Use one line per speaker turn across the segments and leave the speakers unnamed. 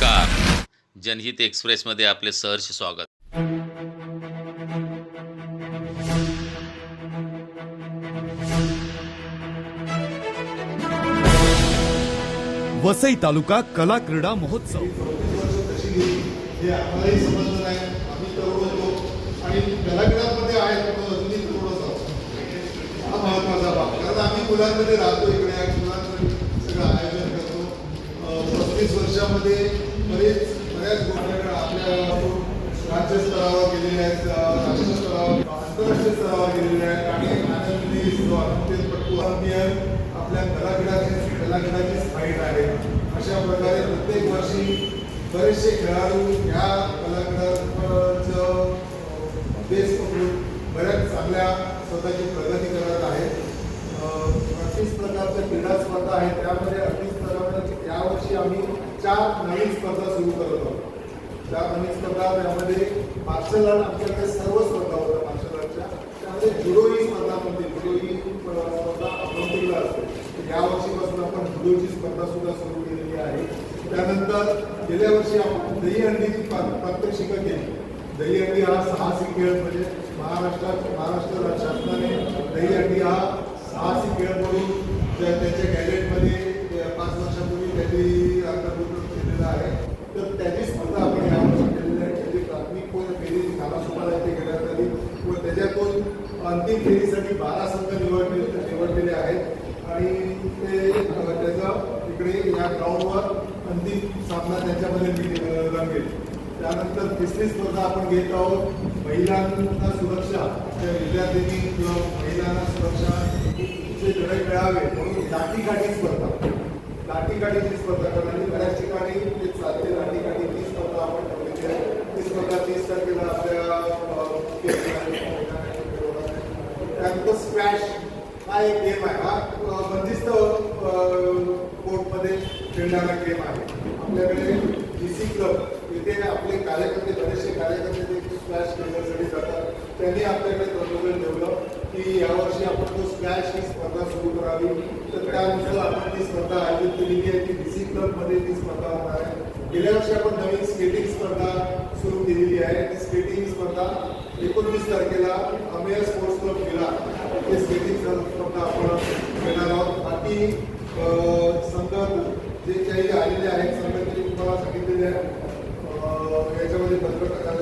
नमस्कार. जनहित एक्सप्रेसमध्ये आपले सहर्ष स्वागत.
वसई तालुका कला क्रीडा महोत्सव.
मुलांमध्ये राहतो इकडे या मुलांमध्ये सगळं आयोजन करतो. पस्तीस वर्षामध्ये बरेच बऱ्याच गोष्टी आपल्या राज्यस्तरावर गेलेल्या आहेत अं, राष्ट्रस्तरावर आंतरराष्ट्रीय स्तरावर गेलेले आहेत. आणि आनंदी स्वातंत्र्यपटू आपल्या कलाक्रीडाची कलाक्रीडाची फाईट आहे. अशा प्रकारे प्रत्येक वर्षी बरेचसे खेळाडू ह्या कलाकारांचं बेस पकडून बऱ्याच चांगल्या स्वतःची प्रगती करत आहेत. अं, अडतीस प्रकारच्या क्रीडा स्पर्धा आहेत. त्यामध्ये अडतीस प्रकारच्या यावर्षी आम्ही चार नवीन स्पर्धा सुरू करत. आहोत चार नवीन स्पर्धा त्यामध्ये मार्शल आर्ट आमच्याकडे सर्व स्पर्धा होत्या मार्शल आर्टच्या त्यामध्ये जुडो ही स्पर्धा म्हणते जुडो ही स्पर्धा अकाउंटिंगला असते. या वर्षीपासून आपण जुडोची स्पर्धा सुद्धा सुरू केलेली आहे. त्यानंतर गेल्या वर्षी आपण दहीहंडीची प्रा- प्रात्यक्षिकं केली. दहीहंडी हा साहसी खेळ म्हणजे महाराष्ट्रात महाराष्ट्र राज्य शासनाने दहीहंडी हा साहसी खेळ म्हणून त्या- गॅलेटमध्ये पाच वर्षापूर्वी त्याची अंतर्भूत केलेला आहे तर त्याची स्पर्धा आपण यावर्षी केलेली आहे त्याची प्राथमिक व फेरी नालासोपाला येथे घेण्यात आली व त्याच्यातून अंतिम फेरीसाठी बारा संघ निवडले निवडलेले आहेत. आणि ते त्याचा इकडे या ग्राउंडवर अंतिम सामना त्याच्यामध्ये रंगेल. त्यानंतर तिसरी स्पर्धा आपण घेत आहोत. महिलांना सुरक्षा. त्या विद्यार्थ्यांनी किंवा महिलांना सुरक्षा चे लढाई मिळावे म्हणून लाठीकाठी स्पर्धा. लाठीकाठीची स्पर्धा करणारी बऱ्याच ठिकाणी ते चालते. लाठीकाठी ती स्पर्धा आपण ठेवलेली आहे ती स्पर्धा तीस तारखेला आपल्या त्यानंतर स्क्वॅश हा एक गेम आहे. हा बंदिस्त कोर्टमध्ये खेळणारा गेम आहे. आपल्याकडे डी सी क्लब इथे आपले कार्यकर्ते बरेचसे कार्यकर्ते ते स्क्वॅश खेळण्यासाठी जातात. त्यांनी आपल्याकडे प्रपोजल ठेवलं की यावर्षी आपण तो स्क्वॅश ही स्पर्धा सुरू करावी. तर त्यानुसार आपण ती स्पर्धा आयोजित केली आहे की डी सी क्लबमध्ये ती स्पर्धा होणार आहे. गेल्या वर्षी आपण नवीन स्केटिंग स्पर्धा सुरू केलेली आहे. ती स्केटिंग स्पर्धा एकोणवीस तारखेला अमेय स्पोर्ट्स क्लब केला हे स्केटिंग स्पर्धा आपण घेणार आहोत. बाकी संघ जे काही आलेले आहेत संघ तुम्हाला सांगितलेले आहे. याच्यामध्ये पत्रकार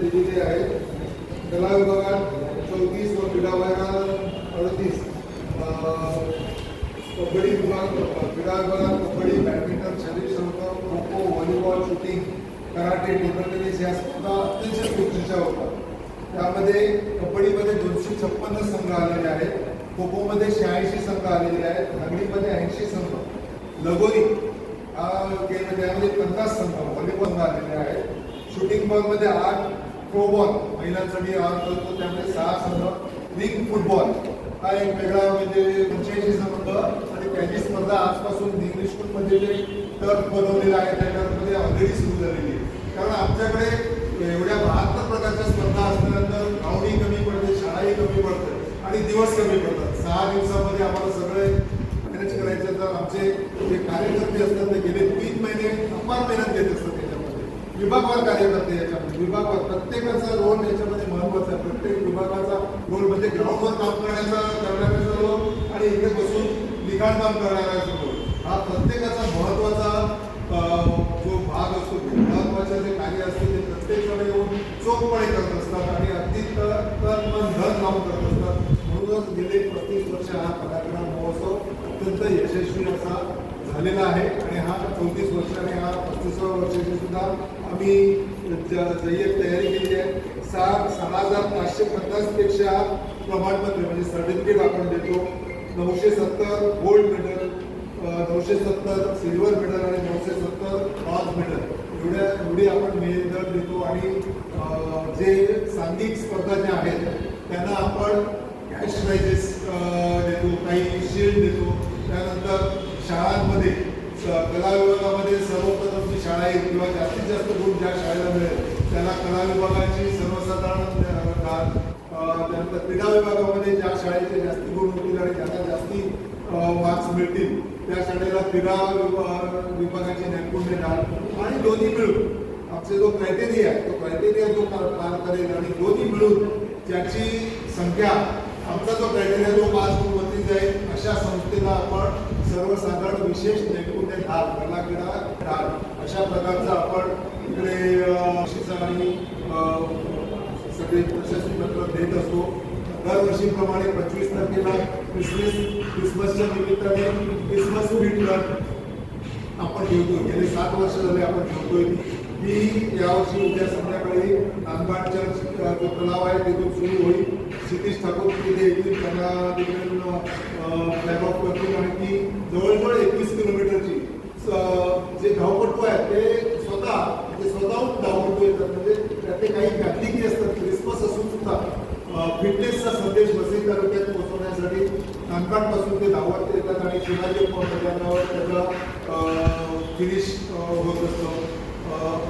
दिलेले आहेत. कला विभागात चौतीस व क्रीडा विभागात अडतीस. कबड्डी विभाग क्रीडा विभागात कबड्डी बॅडमिंटन शरीर संवर्धन kho kho volleyball shooting karate table tennis या स्पर्धा अत्यंत स्फूर्तीच्या होतात त्यामध्ये कबड्डीमध्ये दोनशे छप्पन्न संघ आलेले आहेत. खो खोमध्ये शहाऐंशी संघ आलेले आहेत. लंगडीमध्ये ऐंशी संघ. लगोरी हा गेम त्यामध्ये पन्नास संघ व्हॉलीबॉल संघ आलेले आहेत. शूटिंग बॉलमध्ये आठ थ्रोबॉल महिलांसाठी आठ करतो त्यामध्ये सहा संघ. रिंग फुटबॉल हा एक वेगळा म्हणजे पंच्याऐंशी संघ आणि त्याची स्पर्धा आजपासून इंग्लिश स्कूलमध्ये जे टर्फ बनवलेला आहे त्या टर्फमध्ये ऑलरेडी सुरू झालेली आहे कारण आमच्याकडे एवढ्या बहात्तर प्रकारच्या स्पर्धा असल्यानंतर गावही कमी पडते शाळाही कमी पडते आणि दिवस कमी पडतात. सहा दिवसामध्ये आम्हाला सगळे मॅनेज करायचे तर आमचे जे कार्यकर्ते असतात ते गेले तीन महिने अपार मेहनत घेत असतात त्याच्यामध्ये. विभागवार कार्यकर्ते याच्यामध्ये. विभागवार प्रत्येकाचा रोल याच्यामध्ये महत्त्वाचा आहे. प्रत्येक विभागाचा रोल म्हणजे ग्राउंडवर काम करण्याचा करण्याचा रोल आणि इथे बसून लिखाण काम करणाऱ्याचा रोल हा प्रत्येकाचा महत्त्वाचा अं, जो भाग असतो महत्त्वाचे जे कार्य असतील ते प्रत्येक जण येऊन चोखपणे करत असतात आणि अगदी तर मन धन लावून करत असतात. म्हणूनच गेले पस्तीस वर्ष हा कलाक्रीडा महोत्सव अत्यंत यशस्वी असा झालेला आहे. आणि हा चौतीस वर्ष आणि हा पस्तीसाव्या वर्षाची सुद्धा आम्ही जय्यत तयारी केली आहे. सहा सहा हजार पाचशे पन्नासपेक्षा प्रमाणपत्र म्हणजे सर्टिफिकेट आपण देतो. नऊशे सत्तर गोल्ड मेडल नऊशे सत्तर सिल्वर मेडल आणि नऊशे सत्तर ब्रॉन्झ मेडल. एवढ्या एवढी आपण मेडल देतो आणि जे सांघिक स्पर्धा ज्या आहेत त्यांना आपण कॅश प्राइजेस देतो काही शिल्ड देतो. त्यानंतर शाळांमध्ये कला विभागामध्ये सर्वप्रथमची शाळा आहे किंवा जास्तीत जास्त गुण ज्या शाळेला मिळेल त्याला कला विभागाची सर्वसाधारण त्यानंतर क्रीडा विभागामध्ये ज्या शाळेचे जास्ती गुण होतील आणि ज्यांना जास्ती मार्क्स मिळतील. त्या शाळेला क्रीडा विभागाचे नैपुण्य डाल आणि दोन्ही मिळून. आमचा जो क्रायटेरिया आहे तो क्रायटेरिया जो पार करेल आणि दोन्ही मिळून ज्याची संख्या आमचा जो क्रायटेरिया जो पास होती जाईल. अशा संस्थेला आपण सर्वसाधारण विशेष नैपुण्य ढाल कला क्रीडा ढाल अशा प्रकारचा आपण इकडे आणि सगळे प्रशासन पत्र देत असतो. दरवर्षीप्रमाणे पंचवीस तारखेला क्रिसमस क्रिसमसच्या निमित्ताने क्रिसमस स्वीट आपण ठेवतो गेले सात वर्ष झाले आपण ठेवतोय ती यावर्षी उद्या संध्याकाळी नांदबाड चर्च जो तलाव आहे तिथून सुरू होईल. क्षितिश ठाकूर तिथे येतील. त्यांना तिकडून फ्लॅग ऑफ करतील आणि ती जवळजवळ एकवीस किलोमीटरची जे धावपटू आहेत ते स्वतः ते स्वतःहून धावपटू येतात. म्हणजे त्यातले काही कॅथलिकी असतात. क्रिसमस असून सुद्धा फिटनेसचा संदेश वसई तालुक्यात पोहोचवण्यासाठी नांदगाडपासून ते धावत येतात आणि शिवाजी मैदानावर त्याचं फिनिश होत असतं.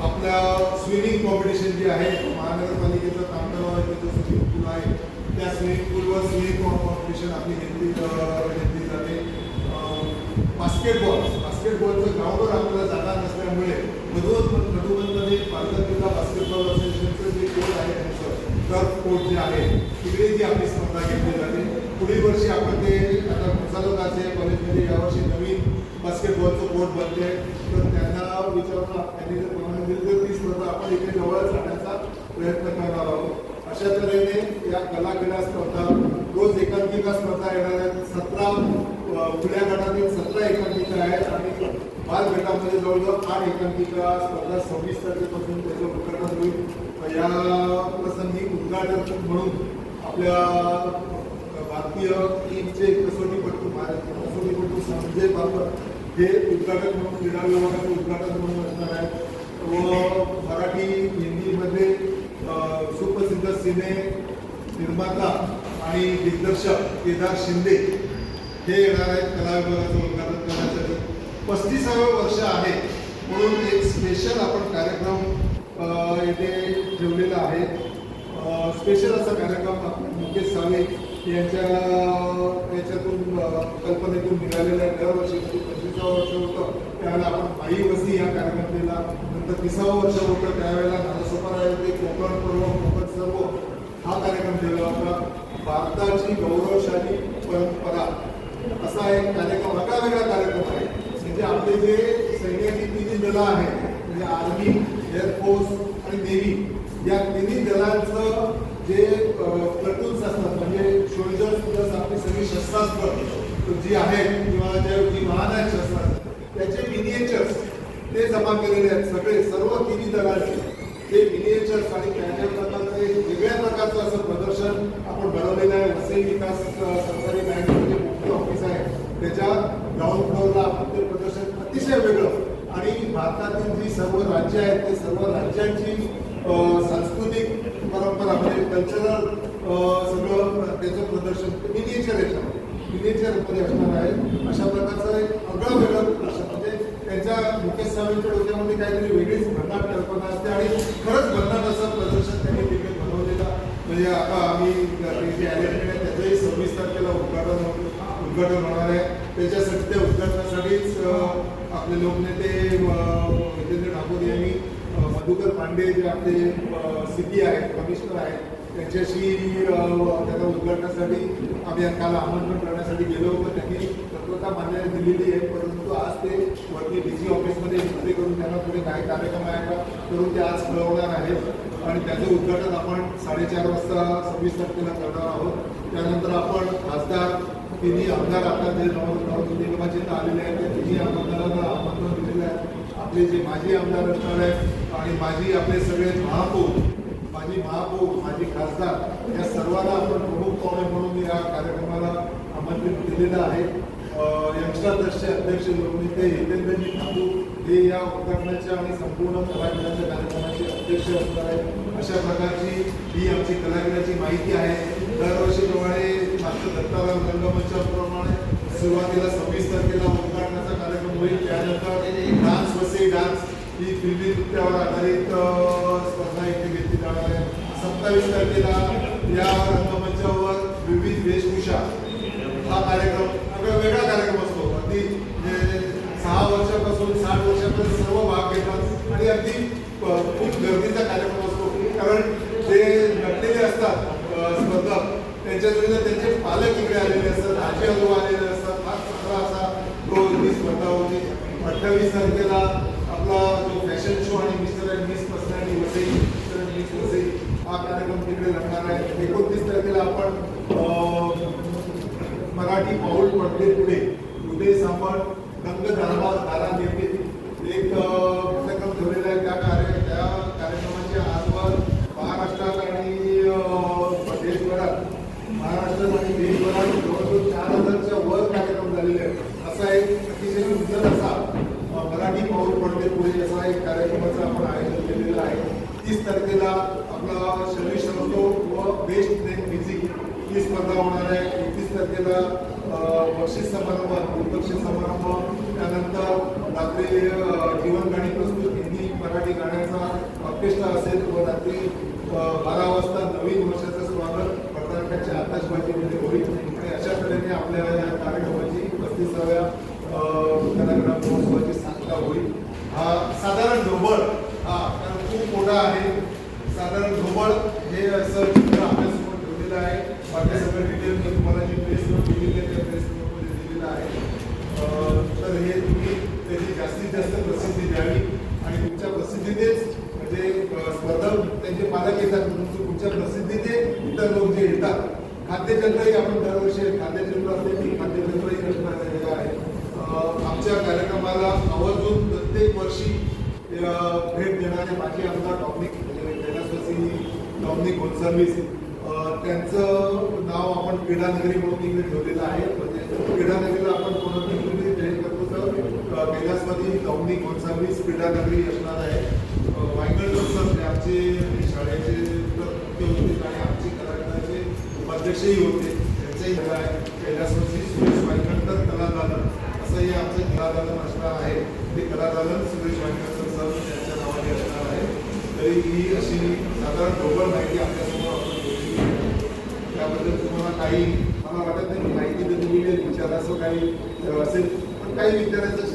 आपल्या स्विमिंग कॉम्पिटिशन जे आहे महानगरपालिकेचं तामतलाव त्याचं स्विमिंग पूल आहे त्या स्विमिंग पूलवर स्विमिंग कॉम्पिटिशन आपली घेतली घेतली जाते. बास्केटबॉल बास्केटबॉलचं ग्राउंडवर आपल्याला जागा नसल्यामुळे मधुबन मधुबनमध्ये भारतात जिल्हा बास्केटबॉल असोसिएशनचं जे टर्फ कोर्ट जे आहे तिकडे ती आपली स्पर्धा घेतली जाते. पुढील वर्षी आपण ते आता मुसालोकाचे कॉलेजमध्ये यावर्षी नवीन बास्केटबॉलचं कोर्ट बनते तर त्यांना विचारून त्यांनी जर परवानगी दिली तर ती स्पर्धा आपण इथे जवळच आणण्याचा प्रयत्न करणार आहोत. अशा तऱ्हेने या कला क्रीडा स्पर्धा रोज एकांकिका स्पर्धा येणाऱ्या सतरा खुल्या गटातील सतरा एकांकिका आहेत आणि पाच गटामध्ये जवळजवळ आठ एकांकिका स्पर्धा सव्वीस तारखेपासून त्याचं उद्घाटन होईल. या प्रसंगी उद्घाटक म्हणून आपल्या भारतीय टीमचे कसोटीपटू भारतीय कसोटीपटू संजय बाबर हे उद्घाटक म्हणून क्रीडा विभागाचे उद्घाटक म्हणून असणार आहेत. व मराठी हिंदीमध्ये सुप्रसिद्ध सिने निर्माता आणि दिग्दर्शक केदार शिंदे हे येणार आहेत कला विभागाचं उद्घाटन करण्यासाठी. पस्तीसावं वर्ष आहे म्हणून एक स्पेशल आपण कार्यक्रम येथे ठेवलेला आहे. स्पेशल असा कार्यक्रम मुकेश सावे यांच्या याच्यातून कल्पनेतून निघालेला आहे. दरवर्षी म्हणजे पंचवीसावं वर्ष होतं. त्यावेळेला आपण आई वसी या कार्यक्रम दिला नंतर तिसावं वर्ष होतं. त्यावेळेला नालासोपारा ते कोकण पर्व कोकण सर्व हा कार्यक्रम दिला होता. भारताची गौरवशाली परंपरा. असा एक कार्यक्रम वेगळा वेगळा कार्यक्रम आहे. म्हणजे आपले जे सैन्याची तिन्ही दलं आहेत म्हणजे आर्मी एअरफोर्स आणि नेव्ही या तिन्ही दलांचं जे प्लटून्स असतात म्हणजे शोल्डर्स प्लस आपली सगळी शस्त्रास्त्र जी आहेत किंवा ज्या जी वाहन आहेत शस्त्रास्त्र त्याचे मिनिएचर्स ते जमा केलेले आहेत सगळे सर्व तिन्ही दलांचे. ते मिनिएचर्स आणि त्याच्या प्रकारचं एक वेगळ्या प्रकारचं असं प्रदर्शन आपण घडवलेलं आहे. वसई विकास सरकारी बँक जे मुख्य ऑफिस आहे त्याच्या ग्राउंड फ्लोअरला आपण ते प्रदर्शन अतिशय वेगळं. आणि भारतातील जी सर्व राज्य आहेत ते सर्व राज्यांची सांस्कृतिक परंपरा म्हणजे कल्चरल सगळं त्याचं प्रदर्शन मिनिएचर याच्यामध्ये मिनिएचरमध्ये असणार आहे. अशा प्रकारचं एक आगळं वेगळं प्रदर्शन. म्हणजे त्यांच्या मुकेश स्वामींच्या डोक्यामध्ये काहीतरी वेगळी भन्नाट कल्पना असते आणि खरंच भन्नाट असं प्रदर्शन त्यांनी तिथे बनवलेलं म्हणजे आता आम्ही जे अरेंजमेंट आहे त्याचंही सव्वीस तारखेला उद्घाटन होतं- उद्घाटन होणार आहे त्याच्यासाठी सगळीच आपले लोकनेते अं, हितेंद्र ठाकूर यांनी मधुकर पांडे जे आपले सिटी आहेत कमिशनर आहेत त्यांच्याशी त्याला उद्घाटनासाठी आम्ही काल आमंत्रण करण्यासाठी गेलो होतो. त्यांनी तत्वता मान्यता दिलेली आहे परंतु आज ते वरती डी सी ऑफिसमध्ये विनंती करून त्यांना पुढे काय कार्यक्रम आहे का करून ते आज कळवणार आहेत. आणि त्याचं उद्घाटन आपण साडेचार वाजता सव्वीस तारखेला करणार आहोत. तिन्ही आमदार आता जे नव नवनिर्वाचित आलेले आहेत त्या तिन्ही आमदारांना आमंत्रण दिलेलं आहे. आपले जे माजी आमदार असणार आहेत आणि माजी आपले सगळे महापौर माजी महापौर माजी खासदार या सर्वांना आपण प्रमुख पाहुणे म्हणून या कार्यक्रमाला आमंत्रित केलेलं आहे. यंगस्टर अध्यक्ष लोकनेते हितेंद्रजी ठाकूर हे या उद्घाटनाच्या आणि संपूर्ण कलाविदाच्या कार्यक्रमाचे अध्यक्ष असणार आहेत अशा प्रकारची ही आमची कलाविदाची माहिती आहे. दरवर्षीप्रमाणे मागच्या दत्ताराम रंगमंचाप्रमाणे सुरुवातीला सव्वीस तारखेला उद्घाटनाचा कार्यक्रम होईल. त्यानंतर डान्स वसे डान्स ही फिल्मी नृत्यावर आधारित स्पर्धा इथे घेतली जाणार आहे. सत्तावीस तारखेला या रंगमंचावर विविध वेशभूषा हा कार्यक्रम वेगळा वेगळा कार्यक्रम असतो अगदी जे आजोबा आलेले असतात फार चांगला असा तो ही स्पर्धा होती अठ्ठावीस तारखेला आपला जो फॅशन शो आणि mister and miss personality Vasai mister and miss Vasai हा कार्यक्रम तिकडे लागणार आहे एकोणतीस तारखेला आपण अं, मराठी पाऊल पडले पुढे. उदय आपण रंग धारा धारा निर्मिती एक अं, उपक्रम ठेवलेला आहे. त्या कार्य त्या कार्यक्रमाच्या आजवर महाराष्ट्रात आणि देशभरात महाराष्ट्रात आणि देशभरात जवळजवळ चार हजारच्या वर कार्यक्रम झालेले आहेत. असा एक अतिशय सुंदर असा मराठी पाऊल पडले पुढे असा एक कार्यक्रमाचं आपण आयोजन केलेलं आहे. तीस तारखेला आपला शरीर श्रमतो व बेस्ट ट्रेन फिजिक ही स्पर्धा होणार आहे. एकतीस तारखेला बक्षीस समारंभ बक्षीस समारंभ. त्यानंतर रात्री जीवन गाणी प्रस्तुत हिंदी मराठी गाण्याचा ऑर्केस्ट्रा असेल व रात्री बारा वाजता नवीन वर्षाचं स्वागत पडद्याच्या आता होईल आणि अशा तऱ्हेने आपल्या या कार्यक्रमाची पस्तीसाव्या कलाग्राम महोत्सवाची सांगता होईल हा साधारण ढोबळ हा कारण खूप मोठा आहे साधारण ढोबळ हे असं चित्र आपल्यासमोर ठेवलेलं आहे बाकी सगळं डिटेल मी तुम्हाला जी प्रेस नोट दिलेली आहे त्या प्रेस नोटमध्ये दिलेलं आहे अं, तर हे तुम्ही त्याची जास्तीत जास्त प्रसिद्धी द्यावी आणि तुमच्या प्रसिद्धीनेच म्हणजे स्वतः स्पर्धक त्यांचे पालक येतात परंतु तुमच्या प्रसिद्धीने इतर लोक जे येतात. खाद्यचंद्रही आपण दरवर्षी खाद्यचंद्र असते ती खाद्यचंद्रही रचना झालेलं आहे. आमच्या कार्यक्रमाला आवर्जून प्रत्येक वर्षी भेट देणारे माझे आमदार डॉमिक म्हणजे कैलासवासी डॉमिनिक त्यांचं नाव आपण क्रीडानगरी म्हणून इकडे ठेवलेलं आहे. म्हणजे क्रीडानगरीला आपण कोणाकडे जाहीर करतो तर अं, डॉमिक डॉमिनिक गोन्साल्विस क्रीडानगरी असणार आहे अं, सर आमचे शाळेचे मुख्य होते आणि आमचे कलाकाराचे उपाध्यक्षही होते. त्यांचंही नाव आहे कैलासवासी सुरेश वायकणकर कलादालन असंही आमचं कलादालन असणार आहे. ते कलादालन सुरेश वायकणकर सर त्यांच्या नावाने असणार आहे. तरी ही अशी साधारण ढोबळ माहिती आपल्यासमोर आपण ठेवलेली त्याबद्दल तुम्हाला काही मला वाटत नाही माहिती जर तुम्ही विचारायचं काही असेल पण काही विचारायचं